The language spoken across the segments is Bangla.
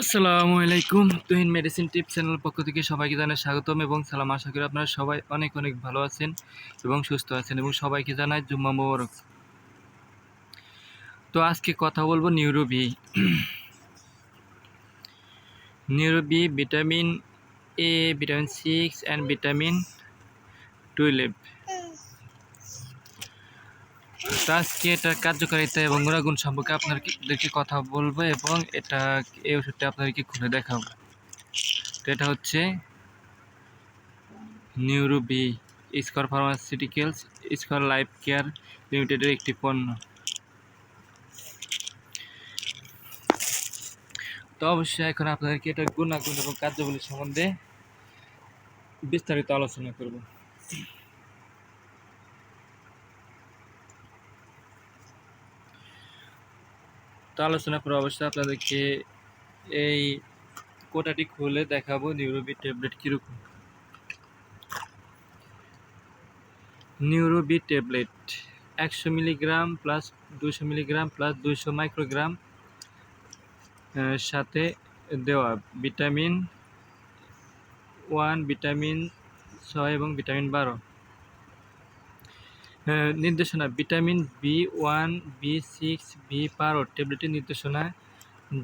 আসসালামু আলাইকুম, তুহিন মেডিসিন টিপ চ্যানেল পক্ষ থেকে সবাইকে জানাই স্বাগতম এবং সালাম। আশা করি আপনারা সবাই অনেক অনেক ভালো আছেন এবং সুস্থ আছেন এবং সবাইকে জানাই জুম্মা মোবারক। তো আজকে কথা বলব Neuro B. Neuro B vitamin A, vitamin six, and vitamin twelve আজকে এটার কার্যকারিতা এবং গুণাগুণ সম্পর্কে আপনাদেরকে কথা বলব এবং এটা এই ওষুধটা আপনাদেরকে খুলে দেখাবো। তো এটা হচ্ছে Neuro B Square pharmaceuticals Square life care লিমিটেডের একটি পণ্য। তো অবশ্যই এখন আপনাদেরকে এটা গুণাগুণ এবং কার্যাবলী সম্বন্ধে বিস্তারিত আলোচনা করব। তো আলোচনা করে অবশ্যই আপনাদেরকে এই কোটাটি খুলে দেখাবো নিউরোবি ট্যাবলেট কীরকম। নিউরোবি ট্যাবলেট একশো মিলিগ্রাম প্লাস দুশো মিলিগ্রাম প্লাস দুশো মাইক্রোগ্রাম সাথে দেওয়া ভিটামিন ওয়ান, ভিটামিন ছয় এবং ভিটামিন বারো। নির্দেশনা, vitamin B one, B six, B বারো ট্যাবলেটের নির্দেশনা,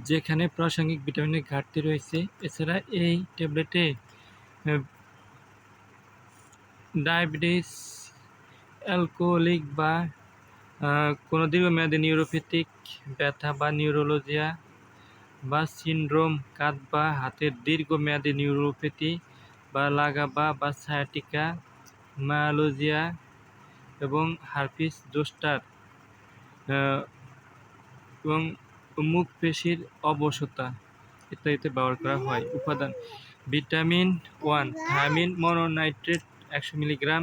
যেখানে প্রাসঙ্গিক ভিটামিনের ঘাটতি রয়েছে। এছাড়া এই ট্যাবলেটে ডায়াবেটিস, অ্যালকোহলিক বা কোনো দীর্ঘমেয়াদী নিউরোপ্যাথিক ব্যথা বা নিউরোলজিয়া বা সিনড্রোম কাঁধ বা হাতের দীর্ঘমেয়াদী নিউরোপ্যাথি বা লাগাবা বা সায়াটিকা মায়ালোজিয়া এবং হারপিস জোস্টার এবং মুখ পেশির অবসতা ইত্যাদিতে ব্যবহার করা হয়। উপাদান ভিটামিন ওয়ান, থায়ামিন, মনোনাইট্রেট একশো milligram,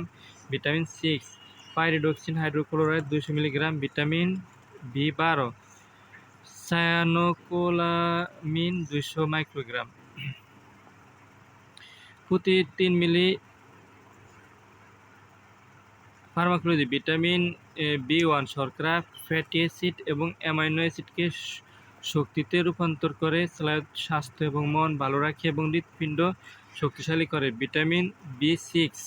vitamin six, pyridoxine, hydrochloride দুশো মিলিগ্রাম, ভিটামিন বি বারো, সায়ানোকোলামিন দুশো মাইক্রোগ্রাম। প্রতি তিন মিলি ফার্মাকোলজি ভিটামিন বি ওয়ান শর্করা, ফ্যাটি অ্যাসিড এবং অ্যামাইনো অ্যাসিডকে শক্তিতে রূপান্তর করে, স্বাস্থ্য এবং মন ভালো রাখে এবং হৃৎপিণ্ড শক্তিশালী করে। ভিটামিন বি সিক্স,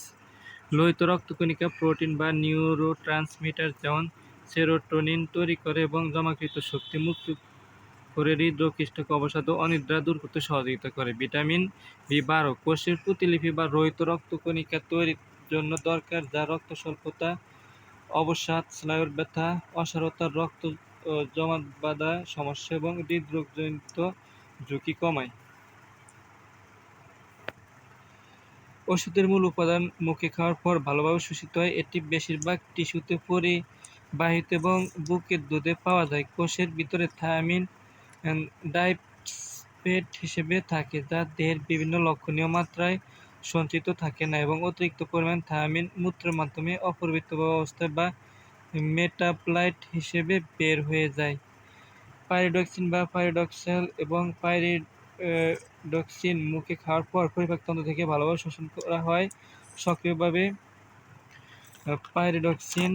লোহিত রক্তকণিকা, প্রোটিন বা নিউরো ট্রান্সমিটার যেমন সেরোটোনিন তৈরি করে এবং জমাকৃত শক্তি মুক্ত করে হৃদরোগ কৃষ্ণকে অবসাদ ও অনিদ্রা দূর করতে সহযোগিতা করে। ভিটামিন বি বারো, কোষের প্রতিলিপি বা রোহিত রক্তকণিকা তৈরির জন্য দরকার, যা রক্ত স্বল্পতা, অবসাদ, স্নায়ুর ব্যথা, অসারতা, রক্ত জমা বাঁধা সমস্যা এবং হৃদরোগজনিত ঝুঁকি কমায়। ওষুধের মূল উপাদান মুখে খাওয়ার পর ভালোভাবে শোষিত হয়। এটি বেশিরভাগ টিস্যুতে পরিবাহিত এবং বুকের দুধে পাওয়া যায়। কোষের ভিতরে থায়ামিন ডাইপেট হিসেবে থাকে, যা দেহের বিভিন্ন লক্ষণীয় মাত্রায় সঞ্চিত থাকে না এবং অতিরিক্ত পরিমাণ থায়ামিন মূত্রের মাধ্যমে অপরিবৃত অবস্থায় বা মেটাপ্লাইট হিসেবে বের হয়ে যায়। পাইরিডক্সিন বা পাইরিডক্সাল এবং পাইরিডক্সিন মুখে খাওয়ার পর পরিপাকতন্ত্র থেকে ভালোভাবে শোষণ করা হয়। সক্রিয়ভাবে পাইরিডক্সিন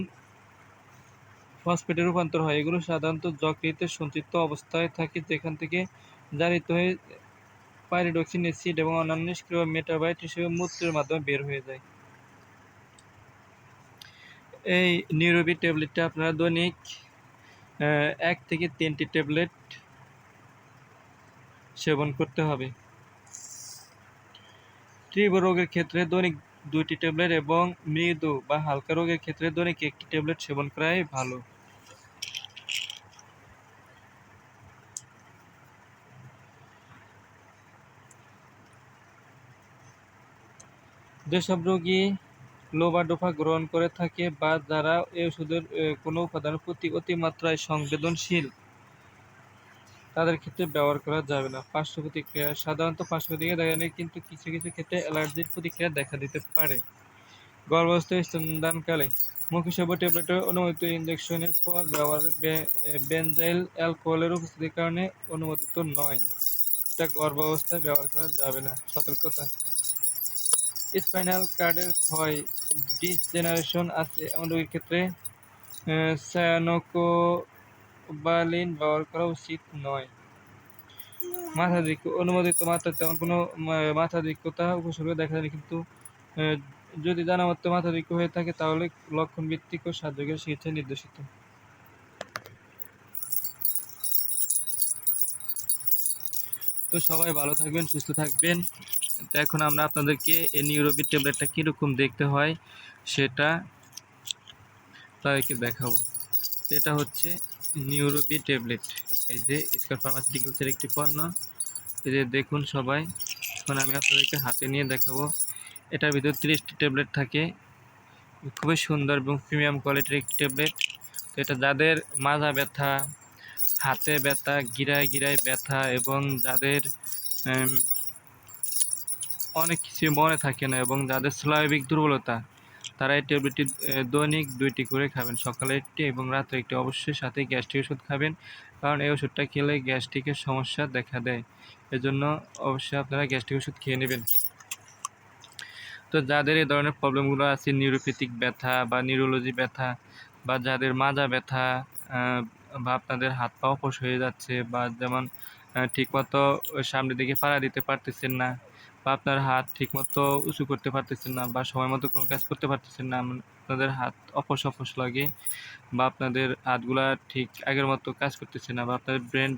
ফসফেটে রূপান্তর হয়। এগুলো সাধারণত যকৃতে সঞ্চিত অবস্থায় থাকে যেখান থেকে জারিত হয়ে পাইরিডক্সিন অ্যাসিড এবং অন্যান্য নিষ্ক্রিয় মেটাবাইট হিসেবে মূত্রের মাধ্যমে বের হয়ে যায়। এই নিউরোবি ট্যাবলেটটা আপনারা দৈনিক এক থেকে তিনটি ট্যাবলেট সেবন করতে হবে। তীব্র রোগের ক্ষেত্রে দৈনিক দুইটি ট্যাবলেট এবং মৃদু বা হালকা রোগের ক্ষেত্রে দৈনিক একটি ট্যাবলেট সেবন করাই ভালো। যেসব রোগী লোবাডোপা গ্রহণ করে থাকে বা যারা এই ওষুধের কোনো উপাদানের প্রতি অতিমাত্রায় সংবেদনশীল, তাদের ক্ষেত্রে ব্যবহার করা যাবে না। পার্শ্ব প্রতিক্রিয়া, সাধারণত পার্শ্ব প্রতিক্রিয়া দেখা নেই, কিন্তু কিছু কিছু ক্ষেত্রে অ্যালার্জির প্রতিক্রিয়া দেখা দিতে পারে। গর্ভাবস্থায় স্তনদানকালে মুখোশব ট্যাবলেটের অনুমোদিত ইঞ্জেকশনের পর ব্যবহার বেনজাইল অ্যালকোহলের উপস্থিতির কারণে অনুমোদিত নয়। এটা গর্ভাবস্থায় ব্যবহার করা যাবে না, সতর্কতা। স্পাইনাল কার্ডের ক্ষয় ডিসজেনারেশন আছে। এমন রোগীর ক্ষেত্রে সায়ানোকোবালিন ব্যবহার করা উচিত নয়। মাথা দিক অনুমোদিত মাত্রা তেমন কোনো মাথা দিকতা উপসর্গ দেখা যায়নি। কিন্তু যদি জানা মতো মাথাধিক্য হয়ে থাকে, তাহলে লক্ষণ ভিত্তিক ও সাহায্যের চিকিৎসা নির্দেশিত। তো সবাই ভালো থাকবেন, সুস্থ থাকবেন। তো এখন আমরা আপনাদেরকে এই নিউরোবি ট্যাবলেটটা কীরকম দেখতে হয় সেটা তাদেরকে দেখাবো। এটা হচ্ছে নিউরোবি ট্যাবলেট। এই যে স্কার ফার্মাসিউটিক্যালসের একটি পণ্য। এই যে দেখুন সবাই, এখন আমি আপনাদেরকে হাতে নিয়ে দেখাবো। এটার ভিতরে তিরিশটি ট্যাবলেট থাকে। খুবই সুন্দর এবং প্রিমিয়াম কোয়ালিটির একটি ট্যাবলেট। তো এটা যাদের মাজা ব্যথা, হাতে ব্যথা, গিরায় গিরায় ব্যথা এবং যাদের অনেক কিছু মনে থাকে না এবং যাদের স্নায়বিক দুর্বলতা, তারা এই ট্যাবলেটটি দৈনিক দুইটি করে খাবেন। সকালে একটি এবং রাতে একটি। অবশ্যই সাথে গ্যাস্ট্রিক ওষুধ খাবেন, কারণ এই ওষুধটা খেলে গ্যাস্ট্রিকের সমস্যা দেখা দেয়। এজন্য অবশ্যই আপনারা গ্যাস্ট্রিক ওষুধ খেয়ে নেবেন। তো যাদের এই ধরনের প্রবলেমগুলো আছে, নিউরোপ্যাথিক ব্যথা বা নিউরোলজি ব্যথা বা যাদের মাজা ব্যথা বা আপনাদের হাত পা অপস হয়ে যাচ্ছে বা যেমন ঠিকমতো সামনের দিকে পাড়া দিতে পারতেছেন না বা আপনার হাত ঠিকমতো উঁচু করতে পারতেছেন না বা সময় মতো কোনো কাজ করতে পারতেছেন না মানে আপনাদের হাত অপস অপস লাগে বা আপনাদের হাতগুলা ঠিক আগের মতো কাজ করতেছে না বা আপনাদের ব্রেন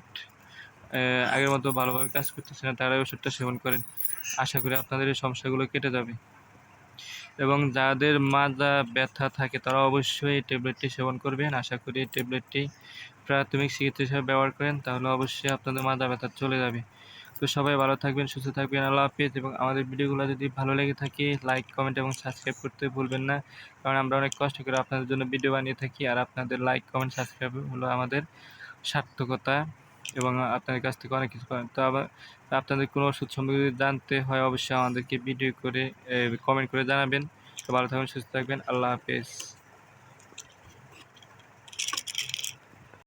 আগের মতো ভালোভাবে কাজ করতেছে না, তারা ওষুধটা সেবন করেন। আশা করি আপনাদের এই সমস্যাগুলো কেটে যাবে। এবং যাদের মাজা ব্যথা থাকে তারা অবশ্যই এই ট্যাবলেটটি সেবন করবেন। আশা করি এই ট্যাবলেটটি প্রাথমিক চিকিৎসা হিসাবে ব্যবহার করেন, তাহলে অবশ্যই আপনাদের মাজা ব্যথা চলে যাবে। তো সবাই ভালো থাকবেন, সুস্থ থাকবেন, আল্লাহ হাফিজ এবং আমাদের ভিডিওগুলো যদি ভালো লেগে থাকে লাইক কমেন্ট এবং সাবস্ক্রাইব করতে ভুলবেন না। কারণ আমরা অনেক কষ্ট করে আপনাদের জন্য ভিডিও বানিয়ে থাকি আর আপনাদের লাইক কমেন্ট সাবস্ক্রাইব হলো আমাদের সার্থকতা এবং আপনাদের কাছ থেকে অনেক কিছু পাবেন তো আবার আপনাদের কোনো ওষুধ সম্পর্কে যদি জানতে হয়, অবশ্যই আমাদেরকে ভিডিও করে কমেন্ট করে জানাবেন। তো ভালো থাকবেন, সুস্থ থাকবেন, আল্লাহ হাফেজ।